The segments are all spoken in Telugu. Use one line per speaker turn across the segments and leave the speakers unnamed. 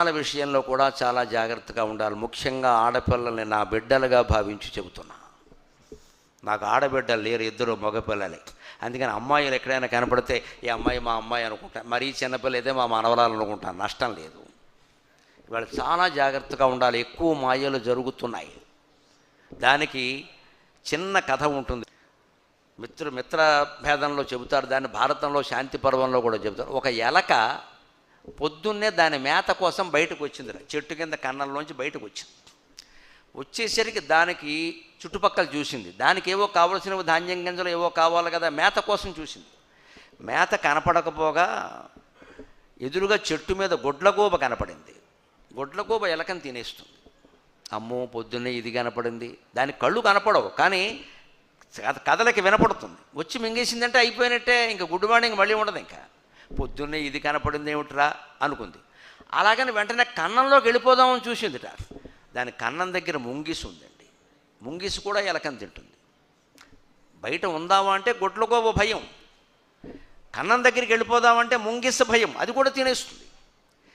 వాళ్ళ విషయంలో కూడా చాలా జాగ్రత్తగా ఉండాలి. ముఖ్యంగా ఆడపిల్లల్ని నా బిడ్డలుగా భావించి చెబుతున్నా. నాకు ఆడబిడ్డలు లేరు ఇద్దరు మగపిల్లలే. అందుకని అమ్మాయిలు ఎక్కడైనా కనపడితే ఈ అమ్మాయి మా అమ్మాయి అనుకుంటా. మరీ చిన్నపిల్ల అయితే మా మనవరాలు అనుకుంటాను నష్టం లేదు. ఇవాళ చాలా జాగ్రత్తగా ఉండాలి. ఎక్కువ మాయలు జరుగుతున్నాయి. దానికి చిన్న కథ ఉంటుంది. మిత్ర మిత్ర భేదంలో చెబుతారు. దాన్ని భారతంలో శాంతి పర్వంలో కూడా చెబుతారు. ఒక ఎలక పొద్దున్నే దాని మేత కోసం బయటకు వచ్చింది చెట్టు కింద కన్నంలోంచి బయటకు వచ్చింది. వచ్చేసరికి దానికి చుట్టుపక్కల చూసింది. దానికి ఏవో కావలసినవి ధాన్యం గింజలు ఏవో కావాలి కదా మేత కోసం చూసింది. మేత కనపడకపోగా ఎదురుగా చెట్టు మీద గొడ్లగోబ కనపడింది. గొడ్లగోబ ఎలకని తినేస్తుంది. అమ్మో పొద్దున్నే ఇది కనపడింది. దాని కళ్ళు కనపడవు కానీ కథలకి వినపడుతుంది. వచ్చి మింగేసిందంటే అయిపోయినట్టే ఇంకా గుడ్ మార్నింగ్ మళ్ళీ ఉండదు ఇంకా. పొద్దున్నే ఇది కనపడింది ఏమిట్రా? అనుకుంది. అలాగని వెంటనే కన్నంలోకి వెళ్ళిపోదామని చూసిందిట. దాని కన్నం దగ్గర ముంగిసి ఉందండి. ముంగిసి కూడా ఎలకని తింటుంది. బయట ఉందామా అంటే గొడ్లగోబ భయం. కన్నం దగ్గరికి వెళ్ళిపోదామంటే ముంగిస భయం. అది కూడా తినేస్తుంది.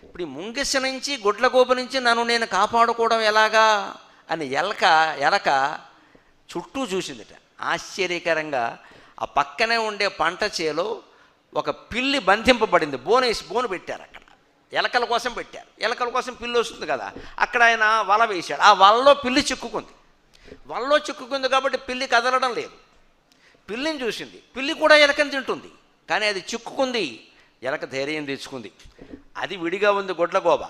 ఇప్పుడు ఈ ముంగిస నుంచి గుడ్లగోబ నుంచి నన్ను నేను కాపాడుకోవడం ఎలాగా? అని ఎలక ఎలక చుట్టూ చూసిందిట. ఆశ్చర్యకరంగా ఆ పక్కనే ఉండే పంట చేలో ఒక పిల్లి బంధింపబడింది. బోనేసి బోను పెట్టారు అక్కడ. ఎలకల కోసం పెట్టారు. ఎలకల కోసం పిల్లి వస్తుంది కదా. అక్కడ ఆయన వల వేశాడు. ఆ వలలో పిల్లి చిక్కుకుంది. వలలో చిక్కుకుంది కాబట్టి పిల్లి కదలడం లేదు. పిల్లిని చూసింది. పిల్లి కూడా ఎలకని తింటుంది. కానీ అది చిక్కుకుంది. ఎలక ధైర్యం తెచ్చుకుంది. అది విడిగా ఉంది గొడ్లగోబ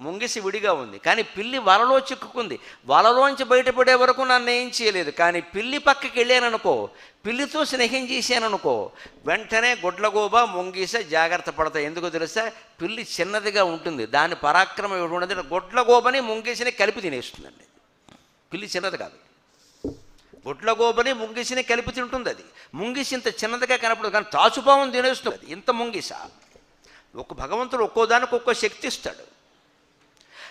ముంగిసి విడిగా ఉంది. కానీ పిల్లి వలలో చిక్కుకుంది. వలలోంచి బయటపడే వరకు నన్ను ఏం చేయలేదు. కానీ పిల్లి పక్కకి వెళ్ళాననుకో పిల్లితో స్నేహం చేశాననుకో వెంటనే గుడ్లగూబ ముంగిస జాగ్రత్త పడతాయి. ఎందుకు తెలుసా? పిల్లి చిన్నదిగా ఉంటుంది. దాని పరాక్రమం ఏమిటి ఉండదు. గొడ్లగోబని ముంగిసిని కలిపి తినేస్తుందండి. పిల్లి చిన్నది కాదు. గుడ్లగూబని ముంగిసిని కలిపి తింటుంది అది. ముంగిసి ఇంత చిన్నదిగా కనపడదు. కానీ తాచుపావం తినేస్తుంది. అది ఇంత ముంగిస. ఒక భగవంతుడు ఒక్కో దానికి ఒక్కో శక్తి ఇస్తాడు.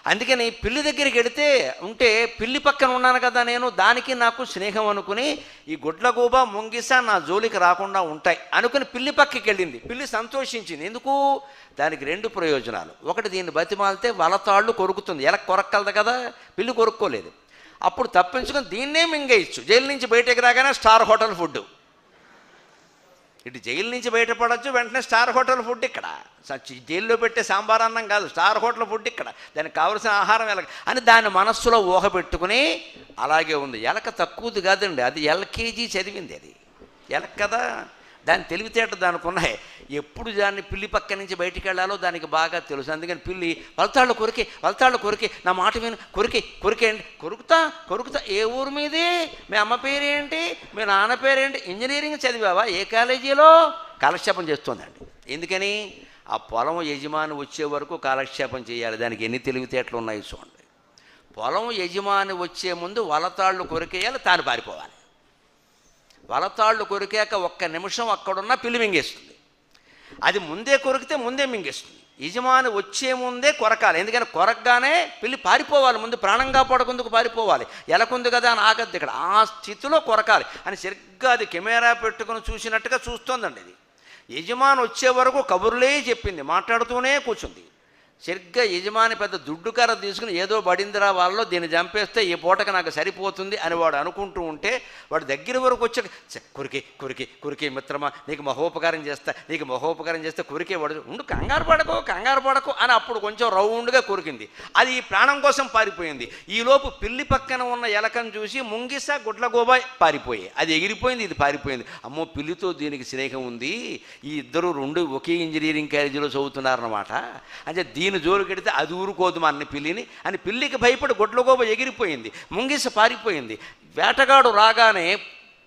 అందుకని పిల్లి దగ్గరికి వెడితే ఉంటే పిల్లి పక్కన ఉన్నాను కదా నేను దానికి నాకు స్నేహం అనుకుని ఈ గుడ్లగూబ ముంగిస నా జోలికి రాకుండా ఉంటాయి అనుకుని పిల్లి పక్కకి వెళ్ళింది. పిల్లి సంతోషించింది. ఎందుకు? దానికి రెండు ప్రయోజనాలు. ఒకటి దీన్ని బతిమాలితే వలతాళ్ళు కొరుకుతుంది. ఎలా కొరక్కలదు కదా? పిల్లి కొరుక్కోలేదు. అప్పుడు తప్పించుకొని దీన్నే మింగేయచ్చు. జైలు నుంచి బయటకు రాగానే స్టార్ హోటల్ ఫుడ్ ఇటు జైలు నుంచి బయటపడవచ్చు వెంటనే స్టార్ హోటల్ ఫుడ్ ఇక్కడ. జైల్లో పెట్టే సాంబార్ అన్నం కాదు స్టార్ హోటల్ ఫుడ్ ఇక్కడ. దానికి కావలసిన ఆహారం ఎలక. అని దాని మనస్సులో ఊహ పెట్టుకుని అలాగే ఉంది. ఎలక తక్కువది కాదండి అది ఎల్కేజీ చదివింది అది. ఎలక కదా? దాని తెలివితేట దానికి ఉన్నాయి. ఎప్పుడు దాన్ని పిల్లి పక్క నుంచి బయటికి వెళ్ళాలో దానికి బాగా తెలుసు. అందుకని పిల్లి వలతాళ్ళు కొరికే వలతాళ్ళు కొరికే నా మాట విను కొరికే కొరికేయండి కొరుకుతా కొరుకుతా. ఏ ఊరు మీది? మీ అమ్మ పేరేంటి? మీ నాన్న పేరేంటి? ఇంజనీరింగ్ చదివావా? ఏ కాలేజీలో? కాలక్షేపం చేస్తుందండి. ఎందుకని? ఆ పొలం యజమాని వచ్చే వరకు కాలక్షేపం చేయాలి. దానికి ఎన్ని తెలివితేటలు ఉన్నాయి చూడండి. పొలం యజమాని వచ్చే ముందు వలతాళ్ళు కొరికేయాలి తాను పారిపోవాలి. వలతాళ్ళు కొరికాక ఒక్క నిమిషం అక్కడున్న పిల్లి మింగేస్తుంది. అది ముందే కొరికితే ముందే మింగేస్తుంది. యజమాని వచ్చే ముందే కొరకాలి. ఎందుకంటే కొరకగానే పిల్లి పారిపోవాలి. ముందు ప్రాణం కాపాడకుందుకు పారిపోవాలి. ఎలకుంది కదా అని ఆగద్దు ఇక్కడ. ఆ స్థితిలో కొరకాలి. అని సరిగ్గా అది కెమెరా పెట్టుకుని చూసినట్టుగా చూస్తోందండి ఇది. యజమాని వచ్చే వరకు కబుర్లే చెప్పింది. మాట్లాడుతూనే కూర్చుంది. సరిగ్గా యజమాని పెద్ద దుడ్డు కర్ర తీసుకుని ఏదో పడిందిరా వాళ్ళలో దీన్ని చంపేస్తే ఈ పూటకి నాకు సరిపోతుంది అని వాడు అనుకుంటూ ఉంటే వాడు దగ్గర వరకు వచ్చి కురికి కురికి కురికి మిత్రమా నీకు మహోపకారం చేస్తా నీకు మహోపకారం చేస్తే కురికే వాడు ఉండు కంగారు పడకు కంగారు పడకు అని అప్పుడు కొంచెం రౌండ్గా కొరికింది. అది ఈ ప్రాణం కోసం పారిపోయింది. ఈలోపు పిల్లి పక్కన ఉన్న ఎలకను చూసి ముంగిస గుడ్లగోబాయ్ పారిపోయాయి అది ఎగిరిపోయింది ఇది పారిపోయింది. అమ్మో పిల్లితో దీనికి స్నేహం ఉంది. ఈ ఇద్దరు రెండు ఒకే ఇంజనీరింగ్ కాలేజీలో చదువుతున్నారన్నమాట. అంటే దీని జోలికి పెడితే అది ఊరుకోదు మా అన్న పిల్లిని అని పిల్లికి భయపడి గొడ్లగోబ ఎగిరిపోయింది ముంగిస పారిపోయింది. వేటగాడు రాగానే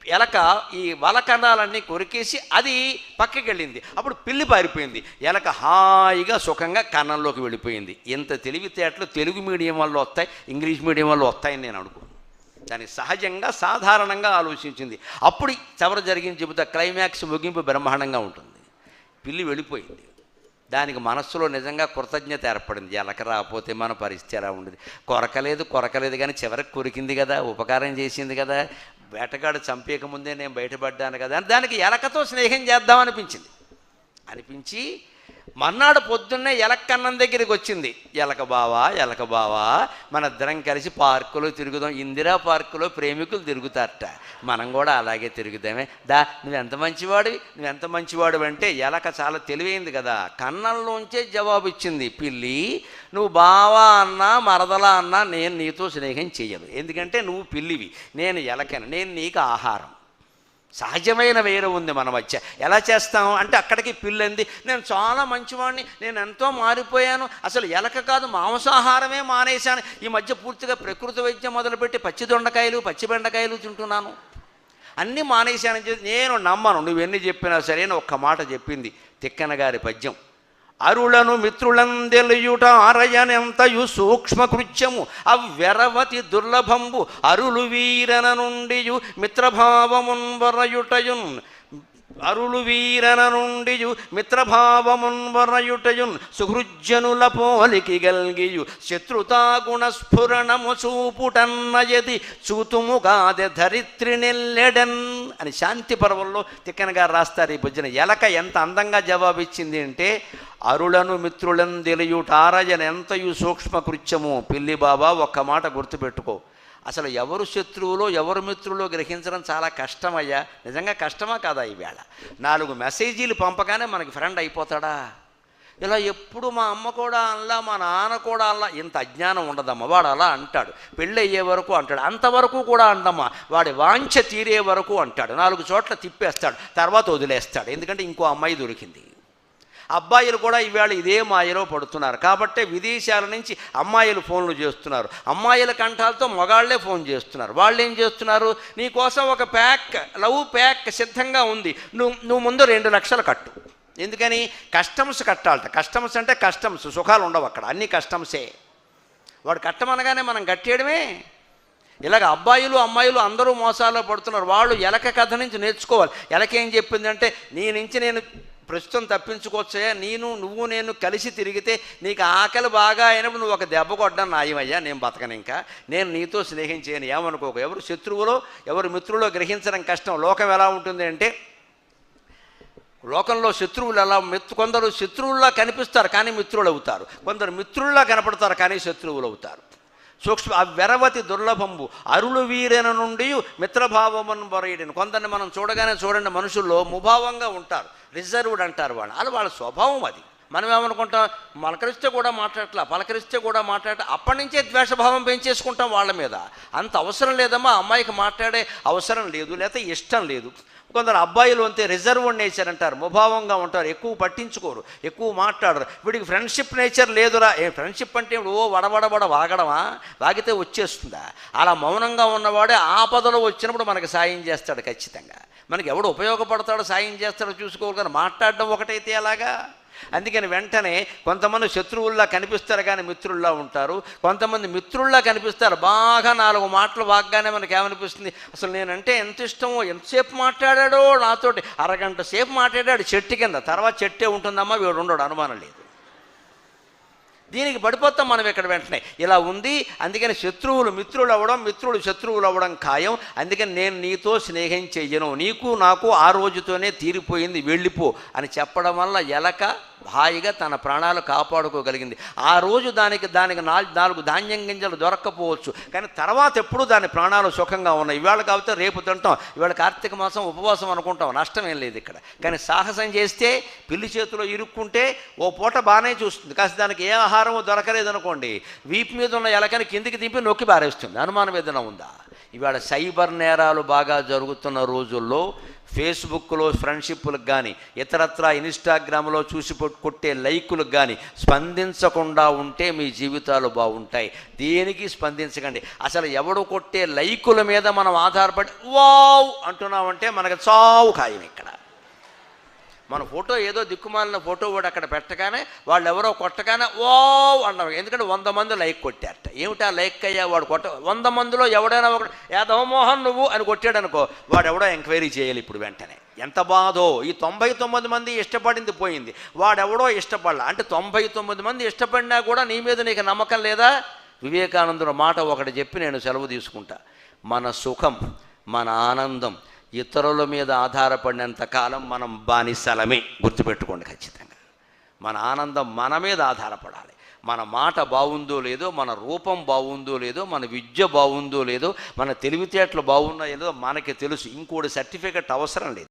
ఎలక ఈ వలకన్నాలన్నీ కొరికేసి అది పక్కకి వెళ్ళింది. అప్పుడు పిల్లి పారిపోయింది. ఎలక హాయిగా సుఖంగా కన్నంలోకి వెళ్ళిపోయింది. ఇంత తెలివితేటలు తెలుగు మీడియం వల్ల వస్తాయి ఇంగ్లీష్ మీడియం వల్ల వస్తాయని నేను అనుకోను దాన్ని సహజంగా సాధారణంగా ఆలోచించింది. అప్పుడు చివరి జరిగింది చెబుతా క్లైమాక్స్ ముగింపు బ్రహ్మాండంగా ఉంటుంది. పిల్లి వెళ్ళిపోయింది. దానికి మనస్సులో నిజంగా కృతజ్ఞత ఏర్పడింది. ఎలక రాకపోతే మన పరిస్థితి ఎలా ఉండేది? కొరకలేదు కొరకలేదు కానీ చివరికి కొరికింది కదా ఉపకారం చేసింది కదా వేటగాడు చంపేక ముందే నేను బయటపడ్డాను కదా అని దానికి ఎలకతో స్నేహం చేద్దాం అనిపించింది. అనిపించి మర్నాడు పొద్దున్నే ఎలక్కన్నం దగ్గరికి వచ్చింది. ఎలక బావా ఎలక బావా మన ఇద్దరం కలిసి పార్కులో తిరుగుదాం. ఇందిరా పార్కులో ప్రేమికులు తిరుగుతారట. మనం కూడా అలాగే తిరుగుదామే. దా నువ్వెంత మంచివాడివి? నువ్వెంత మంచివాడు అంటే ఎలక చాలా తెలివైంది కదా. కన్నంలోంచే జవాబు ఇచ్చింది పిల్లి నువ్వు బావా అన్నా మరదలా అన్నా నేను నీతో స్నేహం చేయను. ఎందుకంటే నువ్వు పిల్లివి. నేను ఎలకను నేను నీకు ఆహారం. సహజమైన వేరు ఉంది మన మధ్య. ఎలా చేస్తాం? అంటే అక్కడికి పిల్లంది నేను చాలా మంచివాడిని నేను ఎంతో మారిపోయాను అసలు ఎలక కాదు మాంసాహారమే మానేశాను. ఈ మధ్య పూర్తిగా ప్రకృతి వైద్యం మొదలుపెట్టి పచ్చి దొండకాయలు పచ్చి బెండకాయలు తింటున్నాను. అన్నీ మానేశానని చెప్పి నేను నమ్మను. నువ్వెన్ని చెప్పినా సరే అని ఒక్క మాట చెప్పింది తిక్కన గారి పద్యం. అరులను మిత్రులందెలియుట ఆరయనెంతయు సూక్ష్మ కృత్యము అవ్వెరవతి దుర్లభంబు అరులు వీరన నుండియు మిత్రభావమున్ వరయుటయున్. అరులు వీరన నుండియు మిత్రభావమున్ వరయుటయున్. సుహృజ్జనుల పోలికి గల్గియు శత్రుతాగుణ స్ఫురణము చూపుటన్నయది. చూతుము కాదె ధరిత్రి నెల్లెడన్ అని శాంతి పర్వంలో తిక్కనగా రాస్తారు ఈ భుజన. ఎలక ఎంత అందంగా జవాబిచ్చింది అంటే అరులను మిత్రులను తెలియుటారయన ఎంతయు సూక్ష్మ కృత్యము పిల్లి బాబా ఒక్క మాట గుర్తుపెట్టుకో. అసలు ఎవరు శత్రువులో ఎవరు మిత్రులో గ్రహించడం చాలా కష్టమయ్యా? నిజంగా కష్టమా కాదా ఈవేళ నాలుగు మెసేజీలు పంపగానే మనకి ఫ్రెండ్ అయిపోతాడా? ఇలా ఎప్పుడు మా అమ్మ కూడా అనలా మా నాన్న కూడా అనలా? ఇంత అజ్ఞానం ఉండదమ్మా. వాడు అలా అంటాడు. పెళ్ళి అయ్యే వరకు అంటాడు. అంతవరకు కూడా అండమ్మా వాడి వాంఛ తీరే వరకు అంటాడు. నాలుగు చోట్ల తిప్పేస్తాడు. తర్వాత వదిలేస్తాడు. ఎందుకంటే ఇంకో అమ్మాయి దొరికింది. అబ్బాయిలు కూడా ఇవాళ ఇదే మాయలో పడుతున్నారు. కాబట్టే విదేశాల నుంచి అమ్మాయిలు ఫోన్లు చేస్తున్నారు. అమ్మాయిల కంఠాలతో మగాళ్ళే ఫోన్ చేస్తున్నారు. వాళ్ళు ఏం చేస్తున్నారు? నీ కోసం ఒక ప్యాక్ లవ్ ప్యాక్ సిద్ధంగా ఉంది. నువ్వు నువ్వు ముందు రెండు లక్షలు కట్టు. ఎందుకని? కస్టమ్స్ కట్టాలట. కస్టమ్స్ అంటే కస్టమ్స్. సుఖాలు ఉండవు అక్కడ. అన్ని కస్టమ్సే. వాడు కట్టమనగానే మనం కట్టేయడమే. ఇలాగ అబ్బాయిలు అమ్మాయిలు అందరూ మోసాల్లో పడుతున్నారు. వాళ్ళు ఎలక కథ నుంచి నేర్చుకోవాలి. ఎలకేం చెప్పిందంటే నీ నుంచి నేను ప్రస్తుతం తప్పించుకోవచ్చయ్యా. నేను నువ్వు నేను కలిసి తిరిగితే నీకు ఆకలి బాగా అయినప్పుడు నువ్వు ఒక దెబ్బ కొట్టడం నాయమయ్యా నేను బతకను ఇంకా. నేను నీతో స్నేహం చేయను. ఏమనుకోకు. ఎవరు శత్రువులో ఎవరు మిత్రులో గ్రహించడం కష్టం. లోకం ఎలా ఉంటుంది అంటే లోకంలో శత్రువులు ఎలా మిత్రు కొందరు శత్రువుల్లా కనిపిస్తారు కానీ మిత్రులు అవుతారు. కొందరు మిత్రుల్లా కనపడతారు కానీ శత్రువులు అవుతారు. సూక్ష్మ వెరవతి దుర్లభంబు. అరుಳು వీరెన నుండి మిత్రభావమును బొరయడిని. కొందరిని మనం చూడగానే చూడండి మనుషుల్లో ముభావంగా ఉంటారు. రిజర్వ్డ్ అంటారు వాళ్ళు. అది వాళ్ళ స్వభావం అది. మనం ఏమనుకుంటాం? పలకరిస్తే కూడా మాట్లాడట్లా పలకరిస్తే కూడా మాట్లాడ అప్పటి నుంచే ద్వేషభావం పెంచేసుకుంటాం వాళ్ళ మీద. అంత అవసరం లేదమ్మా అమ్మాయికి మాట్లాడే అవసరం లేదు లేకపోతే ఇష్టం లేదు. కొందరు అబ్బాయిలు అంతే రిజర్వ్ నేచర్ అంటారు ముభావంగా ఉంటారు ఎక్కువ పట్టించుకోరు ఎక్కువ మాట్లాడరు. వీడికి ఫ్రెండ్షిప్ నేచర్ లేదురా. ఏ ఫ్రెండ్షిప్ అంటే ఇప్పుడు ఓ వడవడబడ వాగడమా? వాగితే వచ్చేస్తుందా? అలా మౌనంగా ఉన్నవాడే ఆపదలో వచ్చినప్పుడు మనకి సాయం చేస్తాడు ఖచ్చితంగా. మనకి ఎవడు ఉపయోగపడతాడో సాయం చేస్తాడో చూసుకోవాలి కానీ మాట్లాడడం ఒకటైతే అలాగా అందుకని వెంటనే కొంతమంది శత్రువుల్లా కనిపిస్తారు కానీ మిత్రుల్లా ఉంటారు. కొంతమంది మిత్రుల్లా కనిపిస్తారు. బాగా నాలుగు మాటలు బాగానే మనకి ఏమనిపిస్తుంది అసలు నేనంటే ఎంత ఇష్టమో ఎంతసేపు మాట్లాడాడో నాతోటి అరగంట సేపు మాట్లాడాడు చెట్టు కింద. తర్వాత చెట్టే ఉంటుందమ్మా వీడు ఉండడు అనుమానం లేదు. దీనికి పడిపోతాం మనం ఇక్కడ వెంటనే. ఇలా ఉంది అందుకని శత్రువులు మిత్రులు అవ్వడం మిత్రులు శత్రువులు అవ్వడం ఖాయం. అందుకని నేను నీతో స్నేహం చెయ్యను. నీకు నాకు ఆ రోజుతోనే తీరిపోయింది వెళ్ళిపో అని చెప్పడం వల్ల ఎలక హాయిగా తన ప్రాణాలు కాపాడుకోగలిగింది. ఆ రోజు దానికి దానికి నాలుగు నాలుగు ధాన్యం గింజలు దొరక్కపోవచ్చు. కానీ తర్వాత ఎప్పుడూ దాని ప్రాణాలు సుఖంగా ఉన్నాయి. ఇవాళ కాబట్టి రేపు తింటాం. ఇవాళ కార్తీక మాసం ఉపవాసం అనుకుంటాం. నష్టం ఏం లేదు ఇక్కడ. కానీ సాహసం చేస్తే పిల్లి చేతిలో ఇరుక్కుంటే ఓ పూట బాగానే చూస్తుంది. కాస్త దానికి ఏ ఆహారము దొరకలేదు అనుకోండి వీపు మీద ఉన్న ఎలకని కిందికి దింపి నొక్కి పారేస్తుంది. అనుమానం ఏదైనా ఉందా? ఇవాళ సైబర్ నేరాలు బాగా జరుగుతున్న రోజుల్లో ఫేస్బుక్లో ఫ్రెండ్షిప్లకు కానీ ఇతరత్ర ఇన్స్టాగ్రామ్లో చూసి కొట్టే లైకులకు కానీ స్పందించకుండా ఉంటే మీ జీవితాలు బాగుంటాయి. దేనికి స్పందించకండి? అసలు ఎవడు కొట్టే లైకుల మీద మనం ఆధారపడి వావ్ అంటున్నామంటే మనకు చావు ఖాయం ఇక్కడ. మన ఫోటో ఏదో దిక్కుమాలిన ఫోటో కూడా అక్కడ పెట్టగానే వాళ్ళు ఎవరో కొట్టగానే ఓ అన్నారు. ఎందుకంటే వంద మంది లైక్ కొట్టారట. ఏమిటా లైక్ అయ్యా? వాడు కొట్ట వంద మందిలో ఎవడైనా ఒకడు యాదవమోహన్ నువ్వు? అని కొట్టాడు అనుకో వాడు ఎవడో ఎంక్వైరీ చేయాలి ఇప్పుడు వెంటనే. ఎంత బాధో. ఈ తొంభై తొమ్మిది మంది ఇష్టపడింది పోయింది. వాడెవడో ఇష్టపడాల. అంటే తొంభై తొమ్మిది మంది ఇష్టపడినా కూడా నీ మీద నీకు నమ్మకం లేదా? వివేకానందుడు మాట ఒకటి చెప్పి నేను సెలవు తీసుకుంటా. మన సుఖం మన ఆనందం ఇతరుల మీద ఆధారపడినంత కాలం మనం బానిసలమే. గుర్తుపెట్టుకోండి ఖచ్చితంగా. మన ఆనందం మన మీద ఆధారపడాలి. మన మాట బాగుందో లేదో మన రూపం బాగుందో లేదో మన విద్య బాగుందో లేదో మన తెలివితేటలు బాగున్నాయో లేదో మనకి తెలుసు. ఇంకోటి సర్టిఫికెట్ అవసరం లేదు.